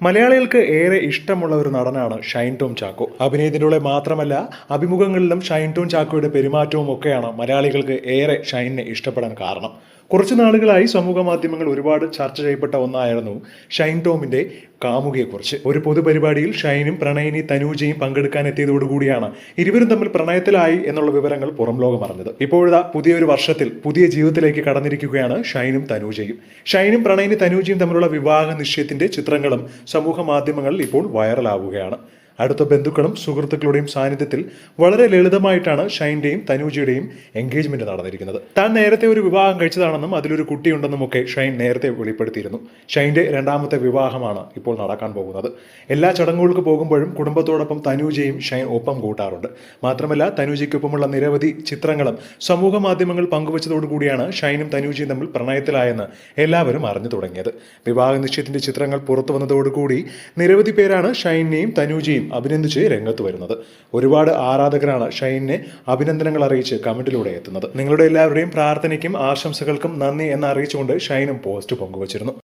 മലയാളികൾക്ക് ഏറെ ഇഷ്ടമുള്ള ഒരു നടനാണ് ഷൈൻ ടോം ചാക്കോ. അഭിനയത്തിലൂടെ മാത്രമല്ല അഭിമുഖങ്ങളിലും ഷൈൻ ടോം ചാക്കോയുടെ പെരുമാറ്റവും ഒക്കെയാണ് മലയാളികൾക്ക് ഏറെ ഷൈനെ ഇഷ്ടപ്പെടാൻ കാരണം. കുറച്ചു നാളുകളായി സമൂഹ മാധ്യമങ്ങൾ ഒരുപാട് ചർച്ച ചെയ്യപ്പെട്ട ഒന്നായിരുന്നു ഷൈൻ ടോമിന്റെ കാമുകയെക്കുറിച്ച്. ഒരു പൊതുപരിപാടിയിൽ ഷൈനും പ്രണയിനി തനൂജയും പങ്കെടുക്കാൻ എത്തിയതോടുകൂടിയാണ് ഇരുവരും തമ്മിൽ പ്രണയത്തിലായി എന്നുള്ള വിവരങ്ങൾ പുറം ലോകം അറിഞ്ഞത്. ഇപ്പോഴത്തെ പുതിയൊരു വർഷത്തിൽ പുതിയ ജീവിതത്തിലേക്ക് കടന്നിരിക്കുകയാണ് ഷൈനും തനൂജയും. ഷൈനും പ്രണയിനി തനൂജയും തമ്മിലുള്ള വിവാഹ നിശ്ചയത്തിന്റെ ചിത്രങ്ങളും സമൂഹ മാധ്യമങ്ങളിൽ ഇപ്പോൾ വൈറലാവുകയാണ്. അടുത്ത ബന്ധുക്കളും സുഹൃത്തുക്കളുടെയും സാന്നിധ്യത്തിൽ വളരെ ലളിതമായിട്ടാണ് ഷൈന്റെയും തനൂജിയുടെയും എൻഗേജ്മെന്റ് നടന്നിരിക്കുന്നത്. താൻ നേരത്തെ ഒരു വിവാഹം കഴിച്ചതാണെന്നും അതിലൊരു കുട്ടിയുണ്ടെന്നും ഒക്കെ ഷൈൻ നേരത്തെ വെളിപ്പെടുത്തിയിരുന്നു. ഷൈന്റെ രണ്ടാമത്തെ വിവാഹമാണ് ഇപ്പോൾ നടക്കാൻ പോകുന്നത്. എല്ലാ ചടങ്ങുകൾക്ക് പോകുമ്പോഴും കുടുംബത്തോടൊപ്പം തനൂജയും ഷൈൻ ഒപ്പം കൂട്ടാറുണ്ട്. മാത്രമല്ല തനൂജയ്ക്കൊപ്പമുള്ള നിരവധി ചിത്രങ്ങളും സമൂഹ മാധ്യമങ്ങൾ പങ്കുവച്ചതോടുകൂടിയാണ് ഷൈനും തനൂജയും തമ്മിൽ പ്രണയത്തിലായെന്ന് എല്ലാവരും അറിഞ്ഞു തുടങ്ങിയത്. വിവാഹ നിശ്ചയത്തിന്റെ ചിത്രങ്ങൾ പുറത്തു വന്നതോടുകൂടി നിരവധി പേരാണ് ഷൈനെയും തനൂജയും അഭിനന്ദിച്ച് രംഗത്ത് വരുന്നത്. ഒരുപാട് ആരാധകരാണ് ഷൈനെ അഭിനന്ദനങ്ങൾ അറിയിച്ച് കമന്റിലൂടെ എത്തുന്നത്. നിങ്ങളുടെ എല്ലാവരുടെയും പ്രാർത്ഥനയ്ക്കും ആശംസകൾക്കും നന്ദി എന്ന് അറിയിച്ചുകൊണ്ട് ഷൈനും പോസ്റ്റ് പങ്കുവച്ചിരുന്നു.